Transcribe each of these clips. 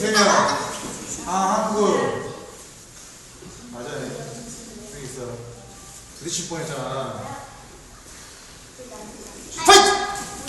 세명 아 한국 맞아요 여기 있어 부딪힐 뻔했잖아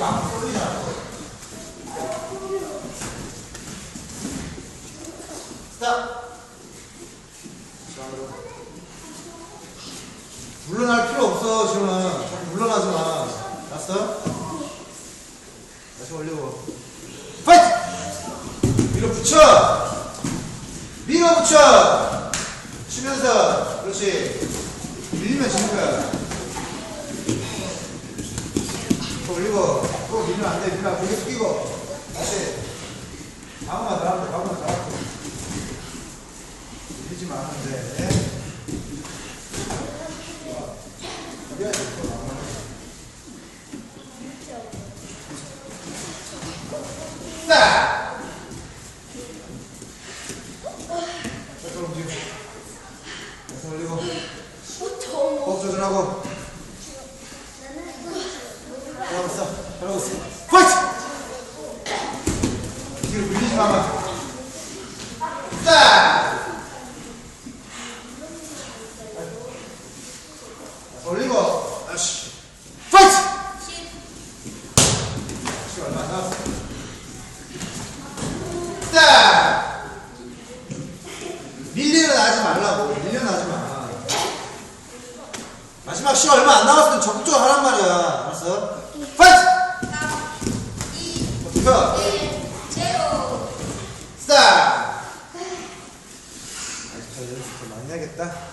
쏠리잖아 스탑 물러날 필요 없어 지금은. 물러나지 마. 알았어? 다시 올리고. 파이트! 밀어붙여! 밀어붙여! 치면서. 그렇지. 밀리면 지는 거야 또 올리고 또 밀면 안돼 밀면 고개 숙이고 다시 아무나 나한테 아무나 나한테 밀지 마 하는데 밀어야 돼또 나오면 딱! 자, 그럼 지금. 다시 올리고. 호흡 조절하고. 잘하고 있어. 잘하고 있어. 화이트! 뒤로 밀리지 마봐. 딱! 다시 올리고. 아씨. 파이트! 시간 안 남았어. 딱! 밀려나지 말라고. 밀려나지 마. 마지막 시간 얼마 안 남았을 때 적극적으로 하란 말이야. 알았어? 파이트! 3,